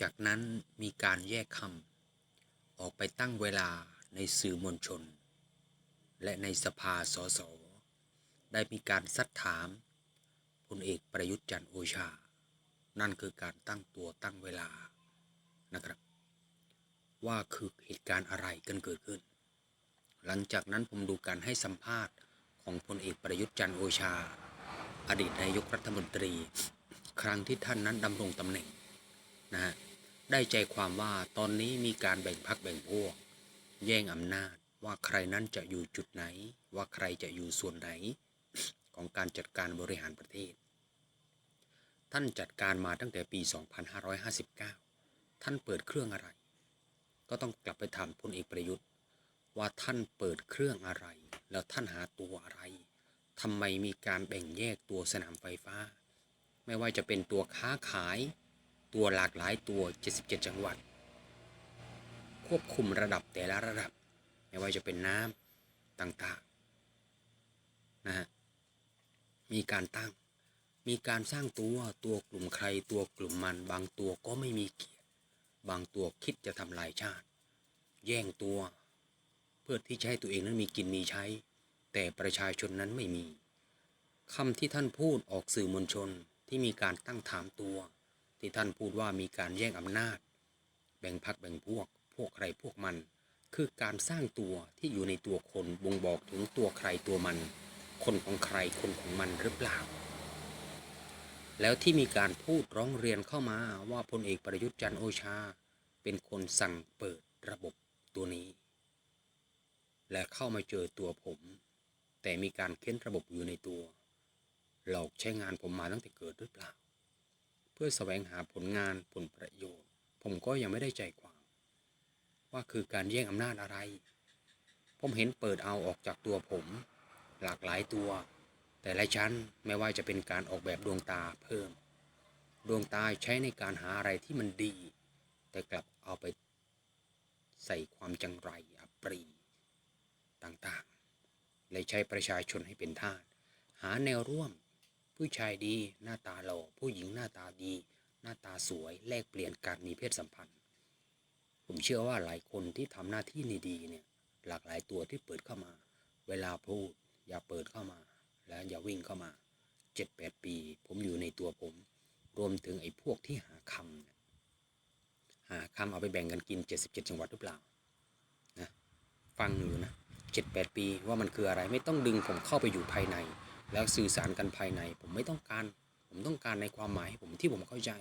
จากนั้นมีการแยกคำออกไปตั้งเวลาในสื่อมวลชน และในสภาสส ได้มีการซัดถามพลเอกประยุทธ์จันทร์โอชา นั่นคือการตั้งตัวตั้งเวลานะครับ ว่าคือเหตุการณ์อะไรกันเกิดขึ้น หลังจากนั้นผมดูการให้สัมภาษณ์ของพลเอกประยุทธ์จันทร์โอชา อดีตนายกรัฐมนตรี ครั้งที่ท่านนั้นดำรงตำแหน่ง นะฮะได้ใจความว่าตอนนี้มีการแบ่งพักแบ่งพวก แย่งอำนาจว่าใครนั้นจะอยู่จุดไหน ว่าใครจะอยู่ส่วนไหน ของการจัดการบริหารประเทศ ท่านจัดการมาตั้งแต่ปี 2559 ท่านเปิดเครื่องอะไร ก็ต้องกลับไปถามพลเอกประยุทธ์ ว่าท่านเปิดเครื่องอะไร แล้วท่านหาตัวอะไรทำไมมีการแบ่งแยกตัวสนามไฟฟ้า ไม่ว่าจะเป็นตัวค้าขาย ตัวหลากหลายตัว 77 จังหวัด ควบคุมระดับแต่ละระดับ ไม่ว่าจะเป็นน้ำต่างๆนะฮะมีการตั้ง มีการสร้างตัวตัวกลุ่มใครตัวกลุ่มมัน บางตัวก็ไม่มีเกียรติ บางตัวคิดจะทำลายชาติ แย่งตัว เพื่อที่จะให้ตัวเองนั้นมีกินมีใช้ แต่ประชาชนนั้นไม่มีคำที่ท่านพูดออกสื่อมวลชนที่มีการตั้งถามตัว ที่ท่านพูดว่ามีการแย่งอำนาจ แบ่งพักแบ่งพวก พวกใครพวกมัน คือการสร้างตัวที่อยู่ในตัวคนบ่งบอกถึงตัวใครตัวมัน คนของใครคนของมันหรือเปล่า แล้วที่มีการพูดร้องเรียนเข้ามาว่าพลเอกประยุทธ์จันโอชา เป็นคนสั่งเปิดระบบตัวนี้ และเข้ามาเจอตัวผม แต่มีการเค้นระบบอยู่ในตัว หลอกใช้งานผมมาตั้งแต่เกิดหรือเปล่า เพื่อแสวงหาผลงานผลประโยชน์ ผมก็ยังไม่ได้ใจความ ว่าคือการแย่งอำนาจอะไร ผมเห็นเปิดเอาออกจากตัวผม หลากหลายตัว แต่ละชั้นไม่ว่าจะเป็นการออกแบบดวงตาเพิ่ม ดวงตาใช้ในการหาอะไรที่มันดี แต่กลับเอาไปใส่ความจังไรอปรีต่างๆเลยใช้ประชาชนให้เป็นทาสหาแนวร่วม ผู้ชายดีหน้าตาหล่อผู้หญิงหน้าตาดี หน้าตาสวยแลกเปลี่ยนการมีเพศสัมพันธ์ ผมเชื่อว่าหลายคนที่ทำหน้าที่นี้ดีเนี่ยหลากหลายตัวที่เปิดเข้ามา เวลาพูดอย่าเปิดเข้ามา และอย่าวิ่งเข้ามาเจ็ดแปดปี ผมอยู่ในตัวผม รวมถึงไอ้พวกที่หาคำหาคำเอาไปแบ่งกันกิน 77 จังหวัดหรือเปล่านะฟังอยู่นะเจ็ดแปดปีว่ามันคืออะไรไม่ต้องดึงผมเข้าไปอยู่ภายใน แล้วสื่อสารกันภายใน ผมไม่ต้องการ ผมต้องการในความหมายผมที่ผมเข้าใจ